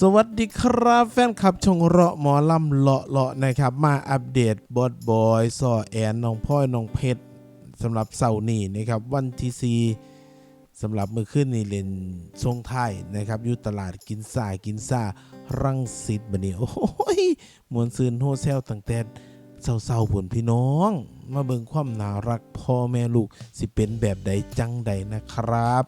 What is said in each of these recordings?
สวัสดีครับแฟนคลับชงเราะหมอลำเลาะเลาะนะครับ มาอัปเดตบอสบอยซอแอนน้องพ่อยน้องเพชรสำหรับเสาร์นี้นะครับ วันที่4สำหรับมือขึ้นนี่เล่นทรงไทยนะครับอยู่ตลาดกินซากินซารังสิตบันนี้โอ้ยมวนซืนโฮเซลตั้งแต่เศร้าๆผลพี่น้อง มาเบิ่งความน่ารักพ่อแม่ลูกสิเป็นแบบใดจังใดนะครับ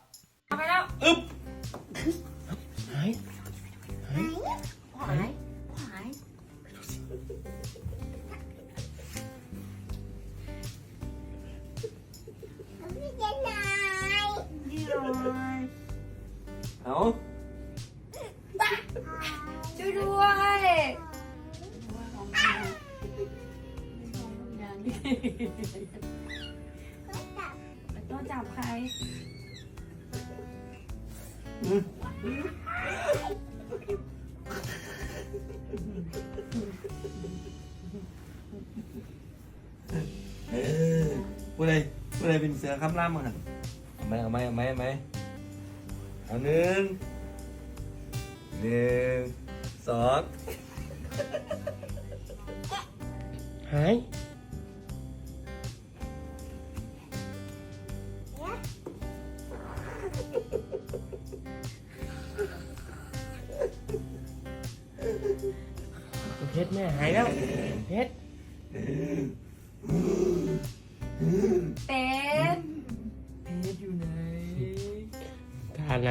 ต้องจับใครเออผู้ใดผู้ใดเป็นเสือคำล่ามมาหันเอาไหมเอาไหมเอาไหมเอาไหมเอาหนึ่งหนึ่งสองหาย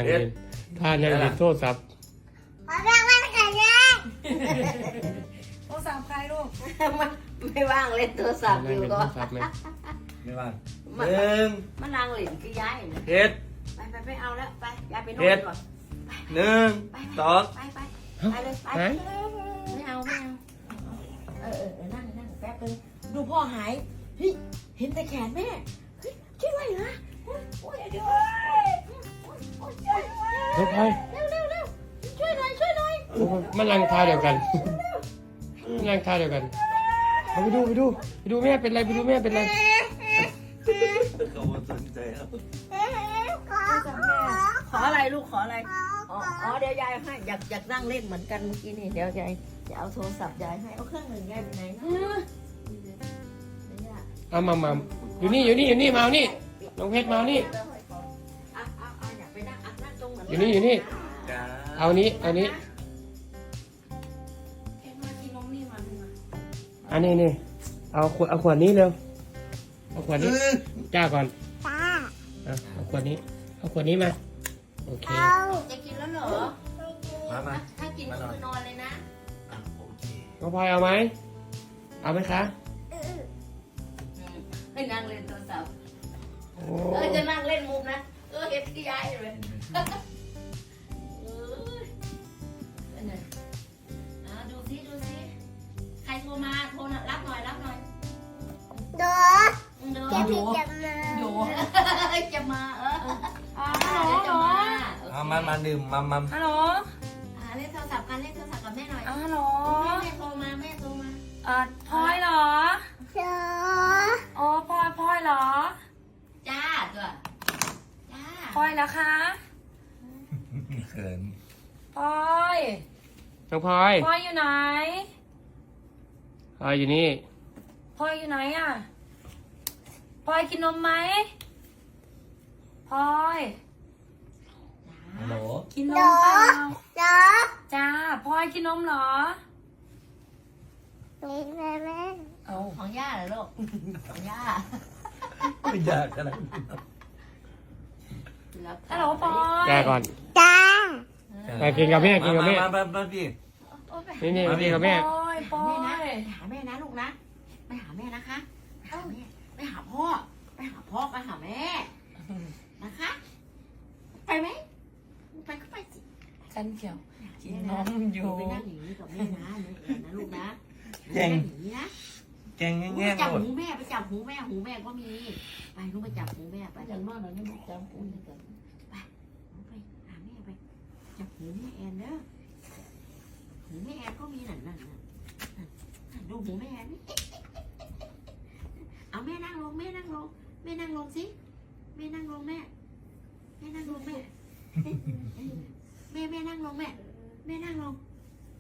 นยังเห็นทานยังเห็นโทษครับต้องจับใครลูกมันไม่ว่างเล่นโทรศัพท์อยู่เห็นก็โทษครับไหมไม่ว่างหนึ่งมันนางเหลินคือย้ายนะเพชรไปไปไปเอาแล้วไปย้ายไปนอเฮ็นดก่อนหนึ่งไปสองไปไปไปเลยไปหายไม่เอาไม่เอาเออเออเออนั่งนั่งแป๊บนึงดูพ่อหายเฮ้ยเห็นแต่แขนแม่ น้องพลอยเร็วเร็วเร็วช่วยหน่อยช่วยหน่อยมันรังท่าเดียวกันมันรังท่าเดียวกันเอาไปดูไปดูไปดูแม่เป็นไรไปดูแม่เป็นไรเขาบ่สนใจครับจับแม่ขออะไรลูกขออะไรอ๋ออ๋อเดี๋ยวยายให้อยากอยากนั่งเล่นเหมือนกันเมื่อกี้นี่เดี๋ยวยายจะเอาโทรศัพท์ยายให้เอาเครื่องหนึ่งยายไปไหนนะไม่ยากเอามามาอยู่นี่อยู่นี่อยู่นี่มาเอานี่น้องเพชรมาเอานี่ อนอยู่นี่อยู่นี่ จ้าเอานี้เอานี้เอ็มมากินนมนี่มาดูมาอันนี้นี่เอาขวดเอาขวดนี้เร็วเอาขวดนี้จ้าก่อนอะเอาขวดนี้เอาขวดนี้มาโอเคจะกินแล้วเหรอ มามาถ้ากินก็คือนอนเลยนะ อะโอเคน้องพลอยเอาไหมเอาไหมคะให้นั่งเล่นโทรศัพท์โอ้เออจะนั่งเล่นมุมนะ เออเห็นที่ยายเลย อยรับหน่อยโดเดี๋ยวจะพี่จะมาโดจะมาเอออ๋ออ่าฮัลโหลเดี๋ยวจะมาเอามามาดื่มมามาฮัลโหลอ่าเล่นโทรศัพท์กันเล่นโทรศัพท์กับแม่หน่อยอ๋อฮัลโหลแม่แม่โทรมาแม่โทรมาเอ่อพลอยเหรออ๋อพลอยพลอยเหรอ จ้าตัวจ้าพลอยแล้วคะเขินพลอยน้องพลอย พลอยอยู่ไหนพ ลอยอยู่นี่พลอยอยู่ไหนอะพลอยกินนมไหมพลอยฮัลโหลกินนมเปล่าจ้าพลอยกินนมเหรอเอาของย่าเหรอลูกของย่าไม่อยากอะไรฮัลโหลพลอยแกก่อนไปกินกับแม่กินกับแม่มามามาพี่โอ้ยไปนี่นี่มากินกับแม่พล อยพลอแม่นะยไปหาแม่นะลูกนะ ไปหาแม่นะคะไปหาแม่ไปหาพ่อ ไปหาพ่อไปหาแม่ นะคะ ไปไหม ไปก็ไปสิฉันเขียว กินนมหอยู่ไปนั่งอย่างนี้กับแม่นะแม่แอนนะลูกนะแก่งนั่อย่างนี้นะ แก่งไปแง่ๆจับหมดหูแม่ไปจับหูแม่หูแม่ก็มี ไปลูกไปจับหูแม่ไปจังว่าเราเนี่ยจับหูแม่กันไปลูกไปหาแม่ไป จับหูแม่แอนเด้อหูแม่แอนก็มีนั่นนั่นนั่นนั่นดูหูแม่แอนนี่เอาแม่นั่งลงแม่นั่งลงแม่นั่ งลงสิ แม่นั่งลงแม่ แม่นั่งลงแม่ แม่แม่นั่งลงแม่ แม่นั่งลง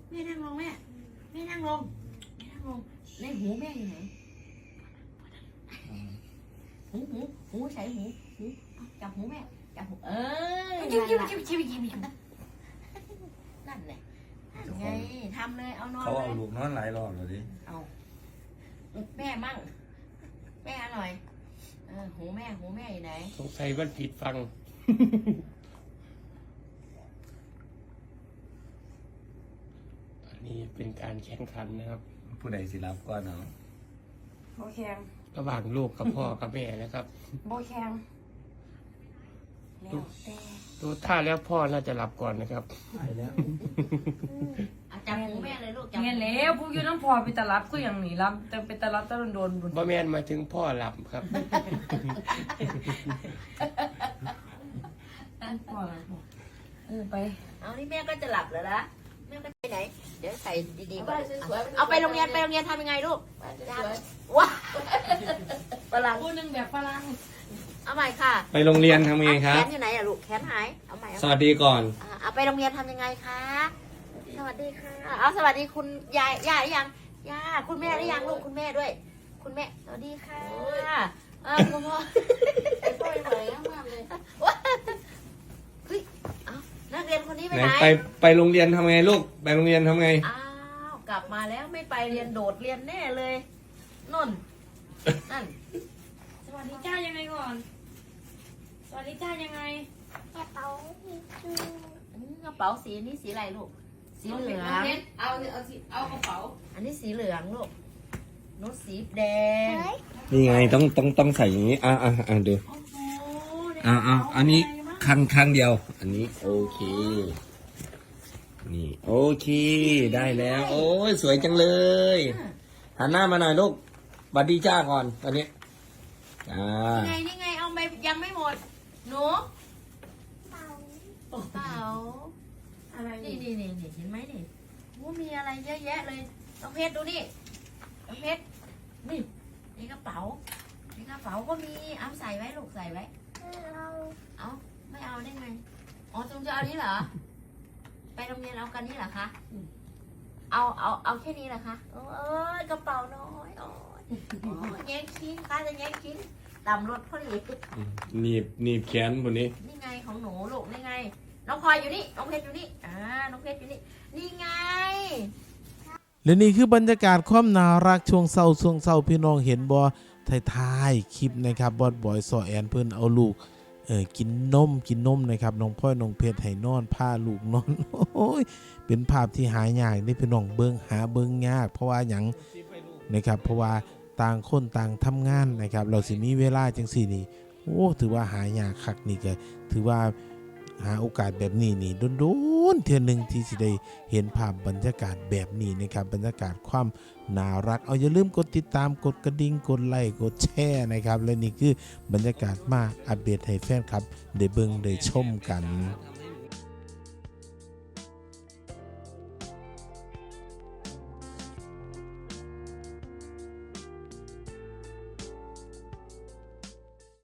แม่นั่งลงแม่ แม่นั่งลง แม่นั่งลง ในหูแม่อยู่ไหนหูหูหูใส่หูหูเอาจับหูแม่ จับหู เออจิ้มจิ้มนั่นจิ้มจิ้มจิ้มจิ้มล่ะนั่นแหละนั่นไงทำเลยเอานอนเขาเลเอายลูกนอนหลายรอบเลยดิ เอา แม่มั่ง แม่อร่อยเออหูแม่หูแม่อยู่ไหน สงสัยมันผิดฟัง อันนี้เป็นการแข่งขันนะครับ ผู้ใดสิรับก่อนเนาะโบแข็งระหว่างลูกกับพ่อกับแม่นะครับ โบแข็งแล้วแต่ดูท่าแล้วพ่อน่าจะหลับก่อนนะครับเอา จับหูแม่เลยลูกจับเงี้ยแล้วพวกอยู่น้ำพอไปตลับก็อย่างนี้รับแต่ไปตลับตะโดนโดนบุญบ่แม่นหมายถึงพ่อหลับครับพอแล้วเออไปเอานี่แม่ก็จะหลับแล้วละแม่ก็ไปไหน เดี๋ยวใส่ดีๆก่อนเอาไปโรงเรียนไปโรงเรียนทำยังไงลูกว้าฝรั่งพูดหนึ่งแบบฝรั่งเอาใหม่ค่ะไปโรงเรียนทำไงครับ แขนอยู่ไหนอะลูกแขนหาย เอาใหม่เอาสใหม่วัสดีก่อนอ่าเอาไปโรงเรียนทำยังไงคะ สวัสดีค่ะ เอาสวัสดีคุณยายย่าหรือยังย่าคุณแม่หรือยังลูกคุณแม่ด้วย คุณแม่สวัสดีค่ะเออคุณพ่อพ่อไหวมากเลยเฮ้ยเอานักเรียนคนนี้ไปไหนไหนไปไปโรงเรียนทำไงลูก ไปโรงเรียนทำไง อ้าวกลับมาแล้วไม่ไปเรียนโดดเรียนแน่เลยนนนั่นสวัสดีจ้ายังไงก่อน สวัสดีจ้ายังไงอืมกระเป๋าสีนี้สีอะไรลูก สีเหลือง เอาเอาสิเอากระเป๋าอันนี้สีเหลืองลูกนุชสีแดงนี่ไงต้องต้องต้องใส่อย่างนี้อะอะอะดูโอ้โหอะอะอันนี้ครั้งครั้งเดียว อันนี้โอเค นี่โอเคได้แล้ว โอ้ยสวยจังเลยหันหน้ามาหน่อยลูกบัดดีจ้าก่อนตอนนี้อ่านี่ไงนี่ไงเอาไปยังไม่หมดหนูเป๋าเป๋าอะไร นี่นี่นี่นี่เห็นไหมนี่โอ้มีอะไรเยอะแยะเลยน้องเพชรดูนี่น้องเพชรนี่นี่กระเป๋านี่กระเป๋าก็มีเอาใส่ไว้ลูกใส่ไว้ เอาไม่เอาได้ไงอ๋อจุงจะเอานี้เหรอ ไปโรงเรียนเอากันนี่เหรอคะเอาเอาเอาแค่นี้เหรอคะโอ้ยกระเป๋าน้อยโอ้ยโอ้ยแย่งชิ้นค่ะจะแย่งชิ้นดำรถพอดีหนีบหนีบแขนคนนี้นี่ไงของหนูลูกนี่ไง น้องพลอยอยู่นี่ น้องเพชรอยู่นี่ อ่า น้องเพชรอยู่นี่ นี่ไง และนี่คือบรรยากาศความน่ารักช่วงเศร้าช่วงเศร้าพี่น้องเห็นบอท้ายๆคลิปนะครับบอดบอยสอแอนเพิ่อนเอาลูกเออกินนมกินนมนะครับน้องพ่อยน้องเพชรให้นอนผ้าลูกนอนโอ้ยเป็นภาพที่หายากได้พี่น้องเบิ่งหาเบิ่งยาก เพราะว่าหยังนะครับ เพราะว่าต่างคนต่างทำงานนะครับ เราสิมีเวลาจังสี่นี่โอ้ถือว่าหายากคักนี่ก็ถือว่า หาโอกาสแบบนี้นี่โดนๆเทื่อหนึงที่สิได้เห็นภาพบรรยากาศแบบนี้นะครับบรรยากาศความน่ารัก เอาอย่าลืมกดติดตามกดกระดิ่งกดไลค์กดแชร์นะครับ และนี่คือบรรยากาศมาอัปเดตให้แฟนครับได้เบิ่งได้ชมกัน